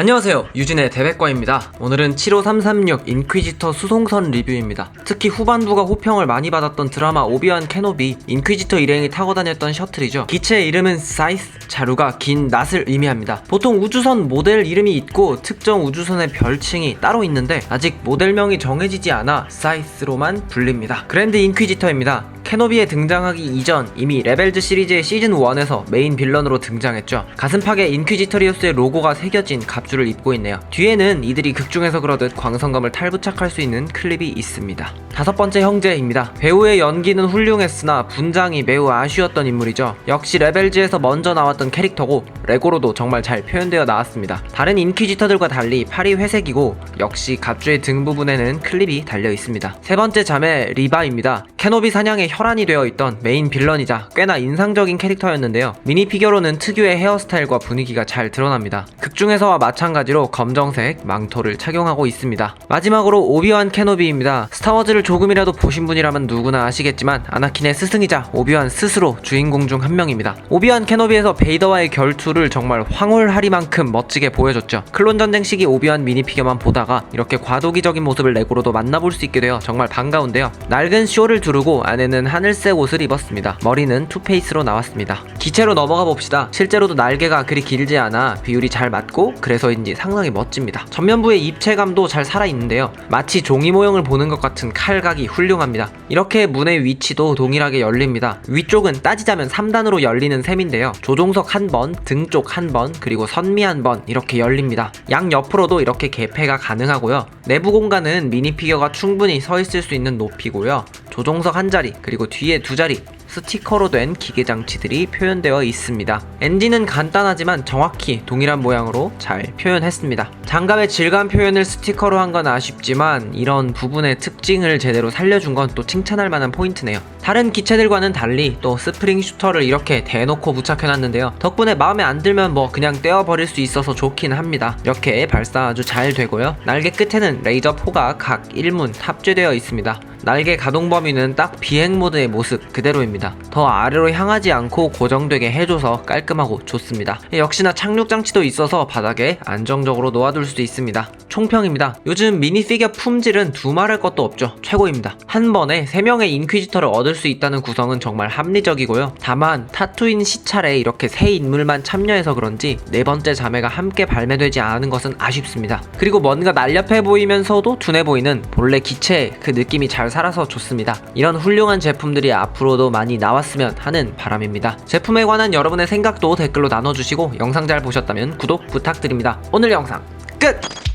안녕하세요. 유진의 대백과입니다. 오늘은 75336 인퀴지터 수송선 리뷰입니다. 특히 후반부가 호평을 많이 받았던 드라마 오비완 캐노비 인퀴지터 일행이 타고 다녔던 셔틀이죠. 기체의 이름은 사이스 자루가 긴 낫을 의미합니다. 보통 우주선 모델 이름이 있고 특정 우주선의 별칭이 따로 있는데 아직 모델명이 정해지지 않아 사이스로만 불립니다. 그랜드 인퀴지터입니다 캐노비에 등장하기 이전 이미 레벨즈 시리즈의 시즌 1에서 메인 빌런으로 등장했죠. 가슴팍에 인퀴지터리우스의 로고가 새겨진 갑주를 입고 있네요. 뒤에는 이들이 극중에서 그러듯 광선검을 탈부착할 수 있는 클립이 있습니다. 다섯 번째 형제입니다. 배우의 연기는 훌륭했으나 분장이 매우 아쉬웠던 인물이죠. 역시 레벨즈에서 먼저 나왔던 캐릭터고 레고로도 정말 잘 표현되어 나왔습니다. 다른 인퀴지터들과 달리 팔이 회색이고 역시 갑주의 등 부분에는 클립이 달려 있습니다. 세 번째 자매 리바입니다. 캐노비 사냥의 혈안이 되어 있던 메인 빌런이자 꽤나 인상적인 캐릭터였는데요. 미니 피규어로는 특유의 헤어스타일과 분위기가 잘 드러납니다. 극중에서와 마찬가지로 검정색 망토를 착용하고 있습니다. 마지막으로 오비완 캐노비입니다. 스타워즈를 조금이라도 보신 분이라면 누구나 아시겠지만 아나킨의 스승이자 오비완 스스로 주인공 중 한 명입니다. 오비완 캐노비에서 베이더와의 결투를 정말 황홀하리만큼 멋지게 보여줬죠. 클론 전쟁 시기 오비완 미니 피규어만 보다가 이렇게 과도기적인 모습을 레고로도 만나볼 수 있게 되어 정말 반가운데요. 낡은 쇼를 두르고 안에는 하늘색 옷을 입었습니다. 머리는 투페이스로 나왔습니다. 기체로 넘어가 봅시다. 실제로도 날개가 그리 길지 않아 비율이 잘 맞고 그래서인지 상당히 멋집니다. 전면부의 입체감도 잘 살아있는데요. 마치 종이 모형을 보는 것 같은 칼각이 훌륭합니다. 이렇게 문의 위치도 동일하게 열립니다. 위쪽은 따지자면 3단으로 열리는 셈인데요. 조종석 한 번, 등쪽 한 번, 그리고 선미 한 번 이렇게 열립니다. 양 옆으로도 이렇게 개폐가 가능하고요. 내부 공간은 미니 피규어가 충분히 서 있을 수 있는 높이고요. 조종석 한 자리, 그리고 뒤에 두 자리, 스티커로 된 기계 장치들이 표현되어 있습니다. 엔진은 간단하지만 정확히 동일한 모양으로 잘 표현했습니다. 장갑의 질감 표현을 스티커로 한 건 아쉽지만 이런 부분의 특징을 제대로 살려준 건 또 칭찬할 만한 포인트네요. 다른 기체들과는 달리 또 스프링 슈터를 이렇게 대놓고 부착해놨는데요. 덕분에 마음에 안 들면 뭐 그냥 떼어버릴 수 있어서 좋긴 합니다. 이렇게 발사 아주 잘 되고요. 날개 끝에는 레이저 포가 각 1문 탑재되어 있습니다. 날개 가동 범위는 딱 비행 모드의 모습 그대로입 니다. 더 아래로 향하지 않고 고정되게 해줘서 깔끔하고 좋습니다. 역시나 착륙 장치도 있어서 바닥에 안정적으로 놓아둘 수 있습니다. 총평입니다. 요즘 미니 피규어 품질은 두말할 것도 없죠. 최고입니다. 한 번에 3명의 인퀴지터를 얻을 수 있다는 구성은 정말 합리적이고요. 다만 타투인 시찰에 이렇게 새 인물만 참여해서 그런지 네 번째 자매가 함께 발매되지 않은 것은 아쉽습니다. 그리고 뭔가 날렵해 보이면서도 둔해 보이는 본래 기체의 그 느낌이 잘 살아서 좋습니다. 이런 훌륭한 제품들이 앞으로도 많이 나왔으면 하는 바람입니다. 제품에 관한 여러분의 생각도 댓글로 나눠주시고 영상 잘 보셨다면 구독 부탁드립니다. 오늘 영상 끝!